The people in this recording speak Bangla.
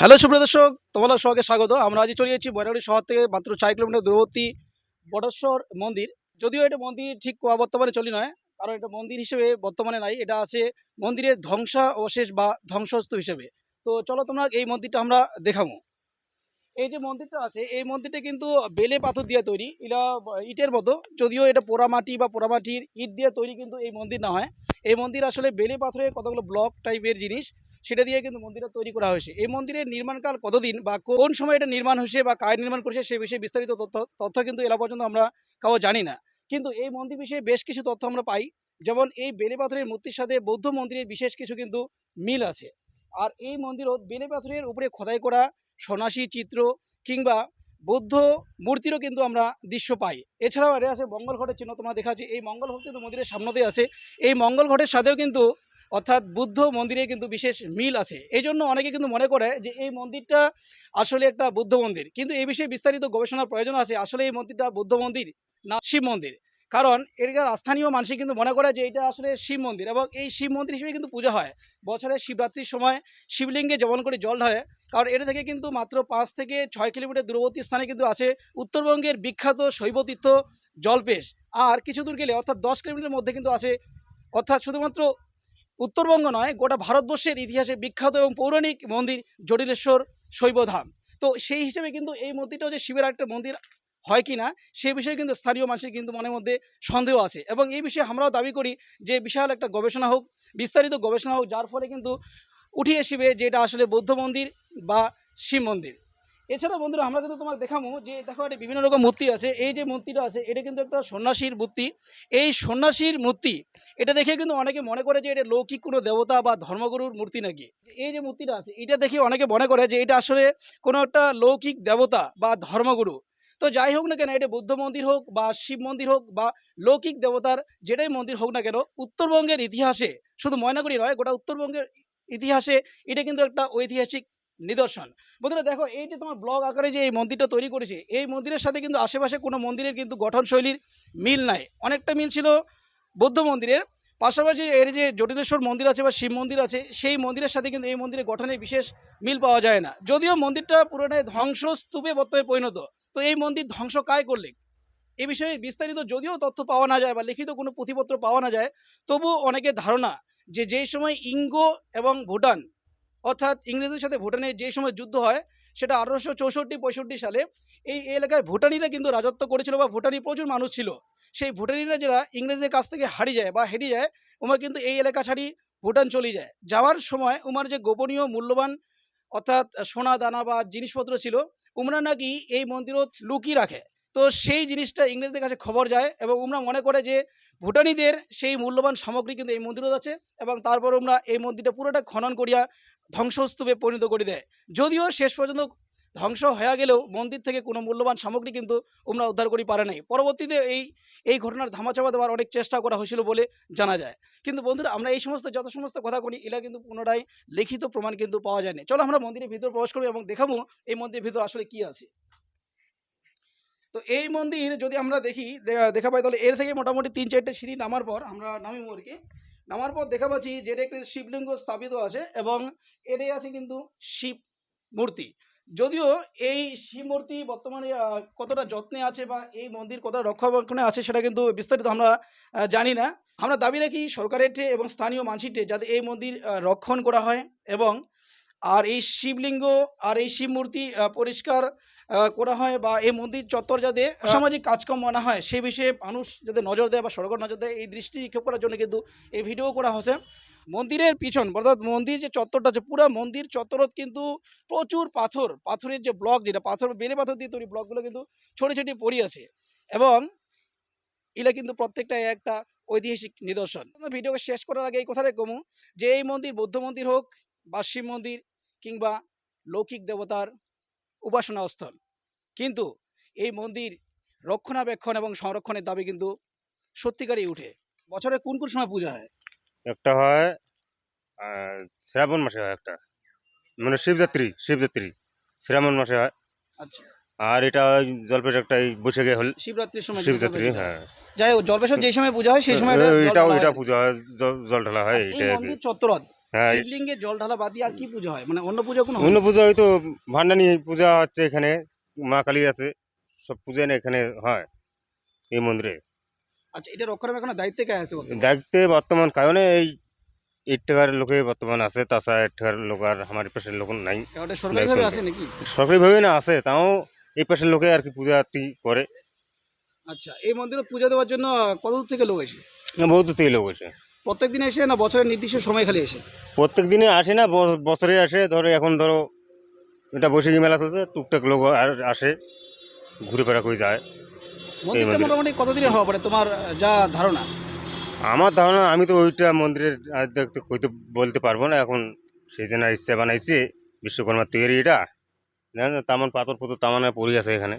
হ্যালো, সুপ্রিয় দর্শক, তোমাদের সবাইকে স্বাগত। আমরা আজ চলে যাচ্ছি বয়নাগুড়ি শহর থেকে মাত্র চার কিলোমিটার দূরবর্তী বটেশ্বর মন্দির। যদিও এটা মন্দির ঠিক বর্তমানে চলি নয়, কারণ এটা মন্দির হিসেবে বর্তমানে নাই। এটা আছে মন্দিরের ধ্বংসাবশেষ বা ধ্বংসস্তূপ হিসেবে। তো চলো তোমরা এই মন্দিরটা আমরা দেখাবো। এই যে মন্দিরটা আছে, এই মন্দিরটা কিন্তু বেলে পাথর দিয়ে তৈরি। এটা ইটের মতো। যদিও এটা পোড়ামাটি বা পোড়ামাটির ইট দিয়ে তৈরি কিন্তু এই মন্দির না হয়। এই মন্দির আসলে বেলে পাথরের কতগুলো ব্লক টাইপের জিনিস সেটা দিয়ে কিন্তু মন্দিরটা তৈরি করা হয়েছে। এই মন্দিরের নির্মাণকাল কতদিন বা কোন সময় এটা নির্মাণ হয়েছে বা কায় নির্মাণ করেছে সে বিষয়ে বিস্তারিত তথ্য তথ্য কিন্তু এলা পর্যন্ত আমরা কাউ জানি না। কিন্তু এই মন্দির বিষয়ে বেশ কিছু তথ্য আমরা পাই। যেমন এই বেলে পাথরের মূর্তির সাথে বৌদ্ধ মন্দিরের বিশেষ কিছু কিন্তু মিল আছে। আর এই মন্দিরও বেলে পাথরের উপরে খোদাই করা সন্ন্যাসী চিত্র কিংবা বৌদ্ধ মূর্তিরও কিন্তু আমরা দৃশ্য পাই। এছাড়াও এটা আছে মঙ্গল ঘটের চিহ্ন তোমরা দেখাচ্ছি এই মঙ্গল ঘট কিন্তু মন্দিরের সামনেতেই আছে। এই মঙ্গল ঘটের সাথেও কিন্তু অর্থাৎ বুদ্ধ মন্দিরে কিন্তু বিশেষ মিল আছে। এই জন্য অনেকে কিন্তু মনে করে যে এই মন্দিরটা আসলে একটা বুদ্ধ মন্দির। কিন্তু এই বিষয়ে বিস্তারিত গবেষণার প্রয়োজন আছে। আসলে এই মন্দিরটা বুদ্ধ মন্দির না শিব মন্দির। কারণ এখানকার স্থানীয় মানুষই কিন্তু মনে করে যে এটা আসলে শিব মন্দির এবং এই শিব মন্দির হিসেবে কিন্তু পূজা হয়। বছরে শিবরাত্রির সময় শিবলিঙ্গে যেমন করে জল ঢালে। কারণ এটা থেকে কিন্তু মাত্র পাঁচ থেকে ছয় কিলোমিটার দূরবর্তী স্থানে কিন্তু আছে উত্তরবঙ্গের বিখ্যাত শৈবতীর্থ জলপেশ। আর কিছু দূর গেলে অর্থাৎ দশ কিলোমিটার মধ্যে কিন্তু আছে। অর্থাৎ শুধুমাত্র উত্তরবঙ্গ নয়, গোটা ভারতবর্ষের ইতিহাসে বিখ্যাত এবং পৌরাণিক মন্দির জটিলেশ্বর শৈবধাম তো সেই হিসেবে কিন্তু এই মন্দিরটাও যে শিবের একটা মন্দির হয় কি না সে বিষয়ে কিন্তু স্থানীয় মানুষের কিন্তু মনের মধ্যে সন্দেহ আছে এবং এই বিষয়ে আমরাও দাবি করি যে বিশাল একটা গবেষণা হোক, বিস্তারিত গবেষণা হোক, যার ফলে কিন্তু উঠিয়ে শিবে যে এটা আসলে বৌদ্ধ মন্দির বা শিব মন্দির। এছাড়া বন্ধুরা, আমরা কিন্তু তোমাকে দেখাবো যে দেখো এটা বিভিন্ন রকম মূর্তি আছে। এই যে মূর্তিটা আছে, এটা কিন্তু একটা সন্ন্যাসীর মূর্তি। এই সন্ন্যাসীর মূর্তি, এটা দেখে কিন্তু অনেকে মনে করে যে এটা লৌকিক কোনো দেবতা বা ধর্মগুরুর মূর্তি নাকি? এই যে মূর্তিটা আছে, এটা দেখে অনেকে মনে করে যে এটা আসলে কোনো একটা লৌকিক দেবতা বা ধর্মগুরু। তো যাই হোক না কেন, এটা বৌদ্ধ মন্দির হোক বা শিব মন্দির হোক বা লৌকিক দেবতার যেটাই মন্দির হোক না কেন, উত্তরবঙ্গের ইতিহাসে, শুধু ময়নাগুড়ি নয়, গোটা উত্তরবঙ্গের ইতিহাসে এটা কিন্তু একটা ঐতিহাসিক নিদর্শন। বন্ধুরা দেখো, এই যে তোমার ব্লগ আকারে যে এই মন্দিরটা তৈরি করেছে, এই মন্দিরের সাথে কিন্তু আশেপাশে কোনো মন্দিরের কিন্তু গঠনশৈলীর মিল নাই। অনেকটা মিল ছিল বৌদ্ধ মন্দিরের। পাশাপাশি এর যে জটিলেশ্বর মন্দির আছে বা শিব মন্দির আছে, সেই মন্দিরের সাথে কিন্তু এই মন্দিরের গঠনের বিশেষ মিল পাওয়া যায় না। যদিও মন্দিরটা পুরোটাই ধ্বংসস্তূপে বর্তমানে পরিণত, তো এই মন্দির ধ্বংস কায় করলে? এ বিষয়ে বিস্তারিত যদিও তথ্য পাওয়া না যায় বা লিখিত কোনো পুঁথিপত্র পাওয়া না যায়, তবুও অনেকের ধারণা যে যেই সময় ইঙ্গ এবং ভুটান অর্থাৎ ইংরেজদের সাথে ভুটানের যে সময় যুদ্ধ হয়, সেটা আঠারোশো চৌষট্টি, পঁয়ষট্টি সালে এই এলাকায় ভুটানিরা কিন্তু রাজত্ব করেছিল বা ভুটানি প্রচুর মানুষ ছিল। সেই ভুটানিরা যারা ইংরেজদের কাছ থেকে হারিয়ে যায় বা হেরিয়ে যায়, উমা কিন্তু এই এলাকা ছাড়ি ভুটান চলে যায়। যাওয়ার সময় উমার যে গোপনীয় মূল্যবান অর্থাৎ সোনা, দানা বা জিনিসপত্র ছিল, উমরা নাকি এই মন্দিরত লুকিয়ে রাখে। তো সেই জিনিসটা ইংরেজদের কাছে খবর যায় এবং উমরা মনে করে যে ভুটানিদের সেই মূল্যবান সামগ্রী কিন্তু এই মন্দিরও আছে এবং তারপর আমরা এই মন্দিরটা পুরোটা খনন করিয়া ধ্বংসস্তূপে পরিণত করে দেয়। যদিও শেষ পর্যন্ত ধ্বংস হয়ে গেলেও মন্দির থেকে কোনো মূল্যবান সামগ্রী কিন্তু তোমরা উদ্ধার করি পারে নাই। পরবর্তীতে এই এই ঘটনার ধামাচাপা দেওয়ার অনেক চেষ্টা করা হয়েছিল বলে জানা যায়। কিন্তু বন্ধুরা, আমরা এই সমস্ত, যত সমস্ত কথা করি, এরা কিন্তু পুনরায় লিখিত প্রমাণ কিন্তু পাওয়া যায়নি। চলো আমরা মন্দিরের ভিতর প্রবেশ করব এবং দেখাবো এই মন্দিরের ভিতর আসলে কি আছে। তো এই মন্দির যদি আমরা দেখি, দেখা পাই, তাহলে এর থেকে মোটামুটি তিন চারটে সিঁড়ি নামার পর আমরা নামিব আর কি। নামার পর দেখা পাচ্ছি যেটা একটি শিবলিঙ্গ স্থাপিত আছে এবং এটাই আছে কিন্তু শিব মূর্তি। যদিও এই শিব মূর্তি বর্তমানে কতটা যত্নে আছে বা এই মন্দির কতটা রক্ষণাবেক্ষণে আছে সেটা কিন্তু বিস্তারিত আমরা জানি না। আমরা দাবি রাখি সরকারের এবং স্থানীয় মানুষের টে যাতে এই মন্দির রক্ষণ করা হয় এবং আর এই শিবলিঙ্গ আর এই শিব মূর্তি পরিষ্কার করা হয় বা এই মন্দির চত্বর যাতে সামাজিক কাজকর্ম না হয় সেই বিষয়ে মানুষ যাতে নজর দেয় বা সরকার নজর দেয় এই দৃষ্টি নিক্ষেপ করার জন্য কিন্তু এই ভিডিও করা হয়েছে। মন্দিরের পিছন অর্থাৎ মন্দির যে চত্বরটা আছে পুরো মন্দির চত্বরত কিন্তু প্রচুর পাথর পাথরের যে ব্লক যেটা পাথর বেলে পাথর দিয়ে তৈরি ব্লকগুলো কিন্তু ছোটো ছোটো পড়ে আছে। এবং এগুলা কিন্তু প্রত্যেকটা একটা ঐতিহাসিক নিদর্শন। ভিডিওকে শেষ করার আগে এই কথাটাই কমু যে এই মন্দির বৌদ্ধ মন্দির হোক বা শিব মন্দির কিংবা লৌকিক দেবতার উপাসনা স্থল কিন্তু এই মন্দির রক্ষণাবেক্ষণ এবং সংরক্ষণের দাবি কিন্তু সত্যিকারই উঠে। বছরে কোন কোন সময় পূজা হয়? একটা হয় শ্রাবণ মাসে হয় একটা। মানে শিবযাত্রী শিবযাত্রী শ্রাবণ মাসে হয়। আচ্ছা। আর এটা জলপেশ একটা বৈশাখে হল শিবরাত্রির সময় যে শিবযাত্রী হ্যাঁ। যাই হোক জলপেশন যে সময় পূজা হয় সেই সময় এ- এটাও এটা পূজা হয় জল- ঢালা হয় এটা মন্দির চত্বরত শিবলিঙ্গে জল ঢালা বাদ দিয়ে আর কি পুজো হয়? মানে অন্য পুজো কোনো অন্য? পুজো হয়তো ভান্ডানি পূজা হচ্ছে এখানে মা কালী আছে সব পূজা এখানে হয় এই মন্দিরে। আচ্ছা এটা রক্ষণাবেক্ষণের দায়িত্বে কে আছে? দেখতে বর্তমান কারণে এই এইট টাকার লোকে বর্তমান আছে তাছাড়া টাকার লোক আর আমার পেশের লোক নাই। সরকারিভাবে আছে নাকি? সরকারিভাবে না আছে তাও এই পেশের লোকে আর কি পূজা আরতি করে। আচ্ছা এই মন্দিরে পুজো দেওয়ার জন্য কত দূর থেকে লোক এসে? বহুত থেকে লোক আছে প্রত্যেক দিন এসে না বছরের নির্দিষ্ট সময় খালি এসে প্রত্যেক দিনে আসে না বছরে আসে ধরো এখন ধরো এটা বৈশাখী মেলা চলছে টুকটাক লোক আর আসে ঘুরে ফেরা করে যায়। মন্দিরটা মোটামুটি কতদিনের হওয়া পারে তোমার যা ধারণা। আমার ধারণা আমি তো ওইটা মন্দিরের দেখতে কইতে বলতে পারব না এখন সেই জন্য ইচ্ছা বানাইছে বিশ্বকর্মার তৈরি এটা জানেন তেমন পাথর পুতুর তামানে পড়ে আছে এখানে।